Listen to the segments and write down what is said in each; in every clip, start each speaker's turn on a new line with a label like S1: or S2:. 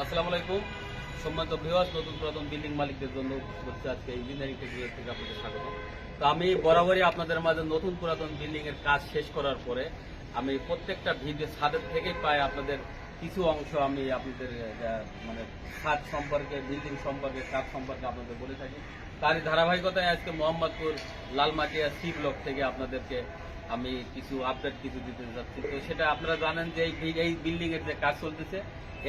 S1: আসসালামু আলাইকুম। সম্মানিত ভিওয়ার্স নতুন পুরাতন বিল্ডিং মালিকদের জন্য হচ্ছে আজকে ইঞ্জিনিয়ারিং টেকনিক্যাল থেকে আপনাদের স্বাগত। তো আমি বরাবরই আপনাদের মাঝে নতুন পুরাতন বিল্ডিং এর কাজ শেষ করার পরে আমি প্রত্যেকটা ভিডিও ছাদের থেকেই পাই আপনাদের কিছু অংশ আমি আপনাদের মানে ছাদ সম্পর্কে বিল্ডিং সম্পর্কে, ছাদ সম্পর্কে আপনাদের বলে থাকি। তারই ধারাবাহিকতায় আজকে মোহাম্মদপুর লালমাটিয়া সি ব্লক থেকে আপনাদেরকে আমি কিছু আপডেট কিছু দিতে যাচ্ছি। তো সেটা আপনারা জানেন যে এই বিল্ডিং এর যে কাজ চলতেছে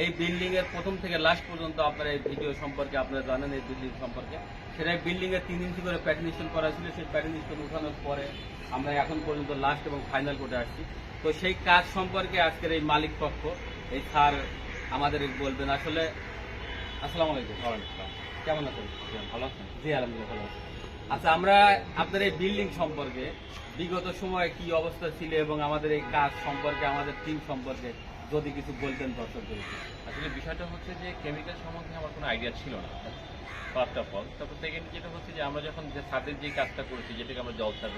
S1: এই বিল্ডিং এর প্রথম থেকে লাস্ট পর্যন্ত আপনারা এই ভিডিও সম্পর্কে আপনারা জানেন এই বিল্ডিং সম্পর্কে। সেটা বিল্ডিং এর তিন ইঞ্চি করে প্যাটিনেশন করা ছিল সেই প্যাটিনেশন উঠানোর পরে আমরা এখন পর্যন্ত লাস্ট এবং ফাইনাল করে আসছি। তো সেই কাজ সম্পর্কে আজকের এই মালিক পক্ষ এই স্যার আমাদের বলবেন আসলে আসসালামু আলাইকুম। কেমন আছেন? ভালো আছেন? জি আলহামদুলিল্লাহ ভালো আছি। আচ্ছা আমরা আপনার এই বিল্ডিং সম্পর্কে বিগত সময়ে কি অবস্থা ছিল এবং আমাদের এই কাজ সম্পর্কে, আমাদের টিম সম্পর্কে যদি কিছু বলতেন দর্শকদের
S2: আসলে বিষয়টা হচ্ছে যে কেমিক্যাল সম্বন্ধে আমার কোনো আইডিয়া ছিল না ফার্স্ট অফ অল তারপর সেকেন্ড যেটা হচ্ছে যে আমরা যখন যে ছাদের যে কাজটা করেছি, যেটাকে আমরা জল সার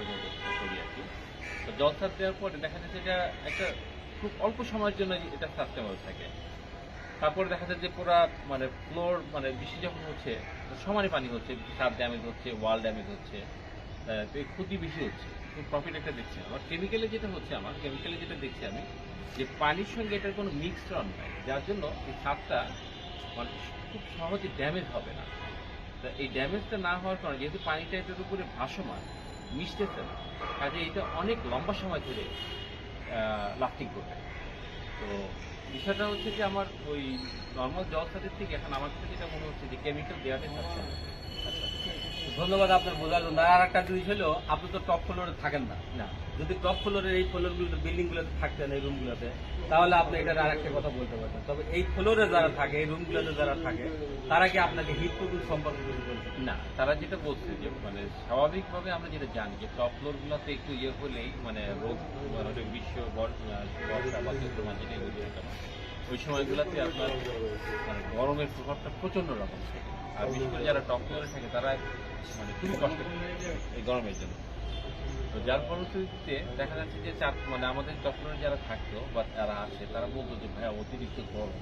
S2: করি আর কি, তো জল সার দেওয়ার পরে দেখা যাচ্ছে এটা একটা খুব অল্প সময়ের জন্য এটা সাস্টেনেবল থাকে। তারপরে দেখা যায় যে পুরা মানে ফ্লোর মানে বৃষ্টি যখন হচ্ছে, সমানে পানি হচ্ছে সাপ ড্যামেজ হচ্ছে ওয়াল ড্যামেজ হচ্ছে ক্ষতি বেশি হচ্ছে। প্রফিট একটা দেখছি আমার। কেমিক্যালে যেটা হচ্ছে আমার কেমিক্যালে যেটা দেখছি আমি, যে পানির সঙ্গে এটার কোনো মিক্সড নাই, যার জন্য এই সাপটা মানে খুব সহজে ড্যামেজ হবে না। তা এই ড্যামেজটা না হওয়ার কারণে, যেহেতু পানিটা এটার উপরে ভাসমান, মিশতেছে না, কাজে এটা অনেক লম্বা সময় ধরে লাস্টিং করবে। তো বিষয়টা হচ্ছে যে আমার ওই নর্মাল জল সাথে থেকে এখন আমার কাছে যেটা মনে হচ্ছে যে কেমিক্যাল দেওয়াটাই থাকছে
S1: ধন্যবাদ আপনার বোঝার জন্য। আর একটা জিনিস হলো আপনি তো টপ ফ্লোরে থাকেন না।
S2: না।
S1: যদি টপ ফ্লোরের এই ফ্লোরগুলোতে বিল্ডিংগুলোতে থাকতেন এই রুমগুলোতে তাহলে আপনি এটার আর একটা কথা বলতে পারতেন। তবে এই ফ্লোরে যারা থাকে এই রুমগুলোতে যারা থাকে তারা কি আপনাকে প্রুফ সম্পর্কে কিছু বলছে?
S2: না তারা যেটা বলছে যে মানে স্বাভাবিকভাবে আমরা যেটা জানি যে টপ ফ্লোরগুলোতে একটু ইয়ে হলেই মানে রোগ মানে বিশ্ব বর্ষা বা ওই সময়গুলোতে আপনার মানে গরমের প্রভাবটা প্রচণ্ড রকম থাকে। আর বিশেষ করে যারা টপ ফ্লোরে থাকে তারা মানে খুবই কষ্ট এই গরমের জন্য তো যার ফলশ্রুতিতে দেখা যাচ্ছে যে চাপ মানে আমাদের টপ ফ্লোরে যারা থাকতো বা যারা আছে তারা বলতো যে ভাইয়া অতিরিক্ত গরম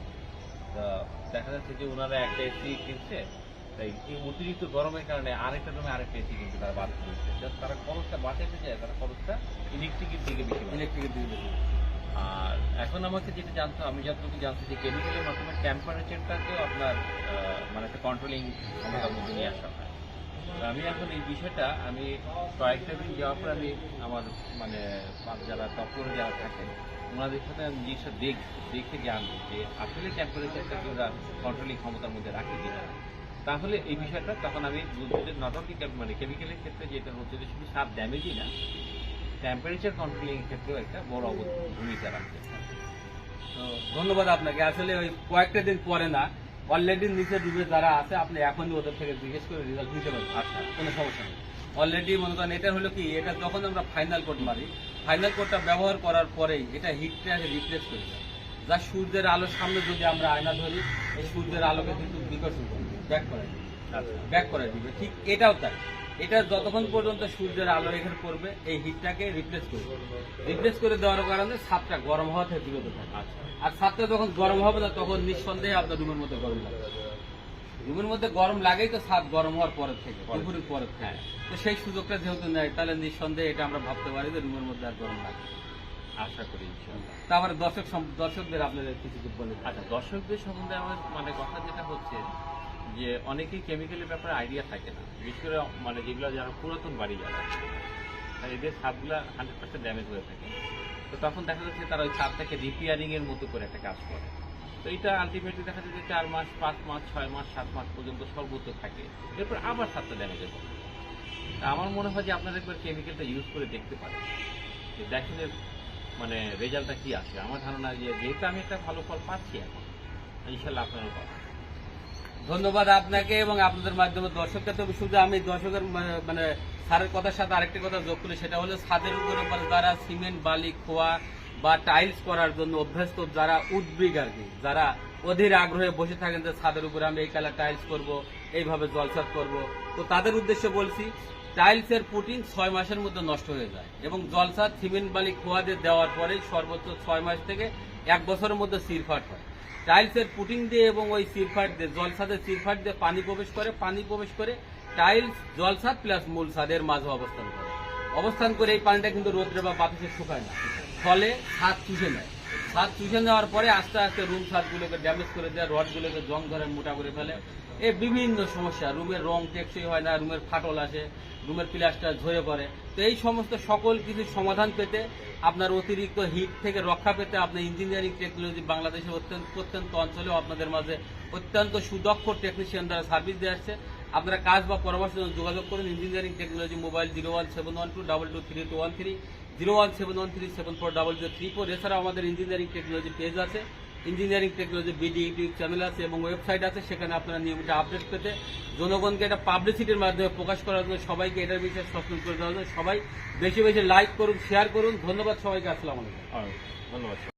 S2: তা দেখা যাচ্ছে যে ওনারা একটা এসি কিনছে তাই এই অতিরিক্ত গরমের কারণে আরেকটা রুমে আরেকটা এসি কিনতে তারা বাদ করেছে তারা খরচটা বাঁচাতে চায় তারা খরচটা ইলেকট্রিকের দিকে বেশি।
S1: ইলেকট্রিকের দিকে বেশি।
S2: আর এখন আমাকে যেটা জানতে আমি যতটুকু জানতে যে কেমিক্যালের মাধ্যমে টেম্পারেচারটাকেও আপনার মানে কন্ট্রোলিং ক্ষমতার মধ্যে নিয়ে আসা হয়। আমি এখন এই বিষয়টা আমি কয়েকটা দিন যাওয়ার পর আমি আমার মানে যারা টপরে যারা থাকেন, ওনাদের সাথে আমি জিনিসটা দেখ, দেখে জানব যে আসলে টেম্পারেচারটাকে ওরা কন্ট্রোলিং ক্ষমতার মধ্যে রাখে কিনা। তাহলে এই বিষয়টা তখন আমি বুঝব যে নট অনলি মানে কেমিক্যালের ক্ষেত্রে যেটা হচ্ছে যে শুধু সাপ ড্যামেজই না টেম্পারেচার কন্ট্রোলিং ক্ষেত্রেও একটা বড় অবদান ভূমিকা রাখে
S1: তো ধন্যবাদ আপনাকে। আসলে ওই কয়েকটা দিন পরে না অলরেডি নিচে ডুবে যারা আছে, আপনি এখনই ওদের থেকে জিজ্ঞেস করে রেজাল্ট নিতে পারেন আচ্ছা কোনো সমস্যা নেই। অলরেডি মনে করেন এটা হলো কি, এটা যখন আমরা ফাইনাল কোড মারি ফাইনাল কোডটা ব্যবহার করার পরেই এটা হিটটাকে রিপ্লেস করে দেয়। যা সূর্যের আলোর সামনে যদি আমরা আয়না ধরি, এই সূর্যের আলোকে কিন্তু বিকশিত করবে ব্যাক করে ব্যাক করে দিবে। ঠিক এটাও তাই। এটা যতক্ষণ পর্যন্ত সূর্যের আলো এখানে পড়বে এই হিটটাকে রিপ্লেস করবে। রিপ্লেস করে দেওয়ার কারণে ছাদটা গরম হওয়া থেকে বিরত থাকে। আর ছাদটা যখন গরম হবে না তখন নিঃসন্দেহে আপনার রুমের মধ্যে গরম লাগবে রুমের মধ্যে গরম লাগেই তো ছাদ গরম হওয়ার পরের থেকে দুপুরের পরের থেকে। তো সেই সুযোগটা যেহেতু নেয় তাহলে নিঃসন্দেহে এটা আমরা ভাবতে পারি যে রুমের মধ্যে আর গরম লাগবে
S2: আশা করি
S1: তারপরে দর্শক দর্শকদের আপনাদের কিছু কিছু বলে
S2: আচ্ছা দর্শকদের সম্বন্ধে আমার মানে কথা যেটা হচ্ছে যে অনেকেই কেমিক্যালের ব্যাপারে আইডিয়া থাকে না। বিশেষ করে মানে যেগুলো যারা পুরাতন বাড়ি যারা এদের ছাদগুলো হান্ড্রেড পার্সেন্ট ড্যামেজ হয়ে থাকে। তো তখন দেখা যাচ্ছে তারা ওই ছাদটাকে রিপেয়ারিং এর মতো করে একটা কাজ করে। তো এটা আলটিমেটলি দেখা যাচ্ছে যে চার মাস, পাঁচ মাস, ছয় মাস, সাত মাস পর্যন্ত সর্বোচ্চ থাকে। এরপর আবার ছাদটা ড্যামেজ হয়ে আমার মনে হয় যে আপনারা একবার কেমিক্যালটা ইউজ করে দেখতে পারেন। যে দেখেন মানে রেজাল্টটা কি আসে। আমার ধারণা যে যেহেতু আমি একটা ভালো ফল পাচ্ছি এখন ইনশাল্লাহ আপনারও পাবেন।
S1: ধন্যবাদ আপনাকে এবং আপনাদের মাধ্যমে দর্শককে। তো শুধু আমি দর্শকের মানে স্যারের কথার সাথে আরেকটি কথা যোগ করি, সেটা হলো ছাদের উপরে যারা সিমেন্ট, বালি, খোয়া বা টাইলস করার জন্য অভ্যস্ত, যারা উদ্বিগ আর কি, যারা অধীর আগ্রহে বসে থাকেন যে ছাদের উপরে আমি এই কালার টাইলস করব, এইভাবে জলসাত করব, তো তাদের উদ্দেশ্যে বলছি, টাইলসের পুটিং ছয় মাসের মধ্যে নষ্ট হয়ে যায় এবং জলসাত সিমেন্ট, বালি, খোয়া দিয়ে দেওয়ার পরেই সর্বোচ্চ ছয় মাস থেকে এক বছরের মধ্যে সিরফাট হয়। টাইলসের পুটিং দিয়ে এবং ওই সিরফাট দিয়ে, জলসাদের সিরফাট দিয়ে পানি প্রবেশ করে, পানি প্রবেশ করে টাইলস জলসাদ প্লাস মূল সাদের মাঝে অবস্থান করে। অবস্থান করে এই পানিটা কিন্তু রোদ্রে বা বাতাসে শুকায় না। ফলে হাত চুষে নেয়। ছাদ চুষে নেওয়ার পরে আস্তে আস্তে রুম ছাদগুলোকে ড্যামেজ করে দেয়, রডগুলোকে জং ধরে মোটা করে ফেলে। এ বিভিন্ন সমস্যা, রুমের রং টেকসই হয় না, রুমের ফাটল আসে, রুমের প্লাস্টার ঝরে পড়ে। তো এই সমস্ত সকল কিছু সমাধান পেতে আপনার অতিরিক্ত হিট থেকে রক্ষা পেতে আপনার ইঞ্জিনিয়ারিং টেকনোলজি বাংলাদেশের অত্যন্ত, প্রত্যন্ত অঞ্চলেও আপনাদের মাঝে অত্যন্ত সুদক্ষ টেকনিশিয়ান দ্বারা সার্ভিস দিয়ে আসছে আপনারা কাজ বা পরামর্শ যোগাযোগ করুন engineering technology mobile zero one seven one two double two three two one three zero one seven one three seven four double zero three four এছাড়াও আমাদের ইঞ্জিনিয়ারিং টেকনোলজি পেজ আছে। Engineering technology BD YouTube channel আছে এবং website আছে। সেখানে আপনারা নিয়মিত update পেতে জনগণকে এটা পাবলিসিটির মাধ্যমে প্রকাশ করার জন্য সবাইকে এটার বিষয়ে সচেতন করে দেওয়ার জন্য সবাই বেশি বেশি লাইক করুন শেয়ার করুন। ধন্যবাদ সবাইকে। আসসালাম আলাইকুম।
S2: ধন্যবাদ।